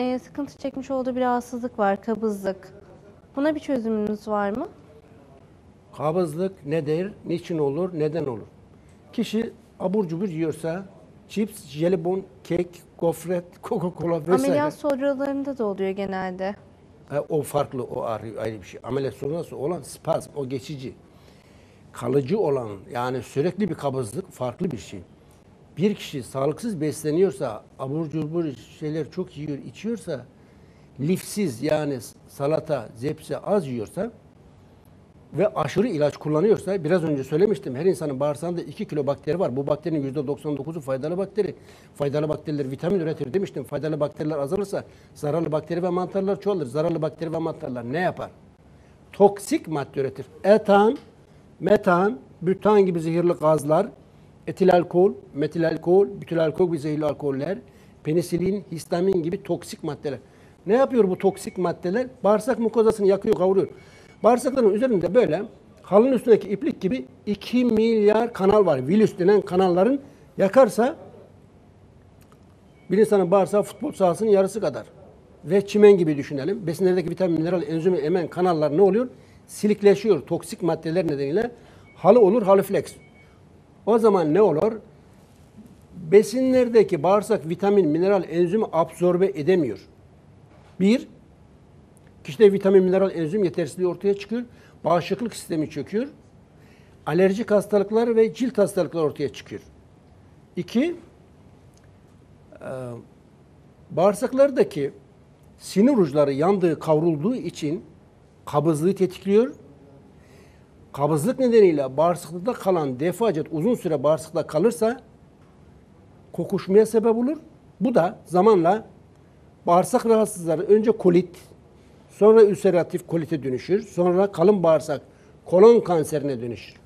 e, sıkıntı çekmiş olduğu bir rahatsızlık var, kabızlık. Buna bir çözümünüz var mı? Kabızlık nedir, niçin olur, neden olur? Kişi abur cubur yiyorsa cips, jelibon, kek, gofret, Coca-Cola vesaire. Ameliyat sonralarında da oluyor genelde. Ha, o farklı, o ayrı, ayrı bir şey. Ameliyat sonrası olan spazm, o geçici. Kalıcı olan, yani sürekli bir kabızlık farklı bir şey. Bir kişi sağlıksız besleniyorsa, abur cubur şeyler çok yiyor, içiyorsa, lifsiz yani salata, zepse az yiyorsa ve aşırı ilaç kullanıyorsa, biraz önce söylemiştim, her insanın bağırsağında 2 kilo bakteri var. Bu bakterinin %99'u faydalı bakteri. Faydalı bakteriler vitamin üretir demiştim. Faydalı bakteriler azalırsa zararlı bakteri ve mantarlar çoğalır. Zararlı bakteri ve mantarlar ne yapar? Toksik madde üretir. Etan, metan, bütan gibi zehirli gazlar, etil alkol, metil alkol, bütil alkol gibi zehirli alkoller, penisilin, histamin gibi toksik maddeler. Ne yapıyor bu toksik maddeler? Bağırsak mukozasını yakıyor, kavuruyor. Bağırsakların üzerinde böyle halının üstündeki iplik gibi 2 milyar kanal var. Virüs denen kanalların yakarsa bir insanın bağırsağı futbol sahasının yarısı kadar. Ve çimen gibi düşünelim. Besinlerdeki vitamin, mineral, enzimi emen kanallar ne oluyor? Silikleşiyor. Toksik maddeler nedeniyle halı olur, halı flex. O zaman ne olur? Besinlerdeki bağırsak vitamin, mineral, enzimi absorbe edemiyor. Bir, kişide vitamin, mineral, enzim yetersizliği ortaya çıkıyor. Bağışıklık sistemi çöküyor. Alerjik hastalıklar ve cilt hastalıkları ortaya çıkıyor. İki, e, bağırsaklardaki sinir uçları yandığı, kavrulduğu için kabızlığı tetikliyor. Kabızlık nedeniyle bağırsakta kalan defacet uzun süre bağırsakta kalırsa kokuşmaya sebep olur. Bu da zamanla bağırsak rahatsızları önce kolit, sonra ülseratif kolite dönüşür, sonra kalın bağırsak kolon kanserine dönüşür.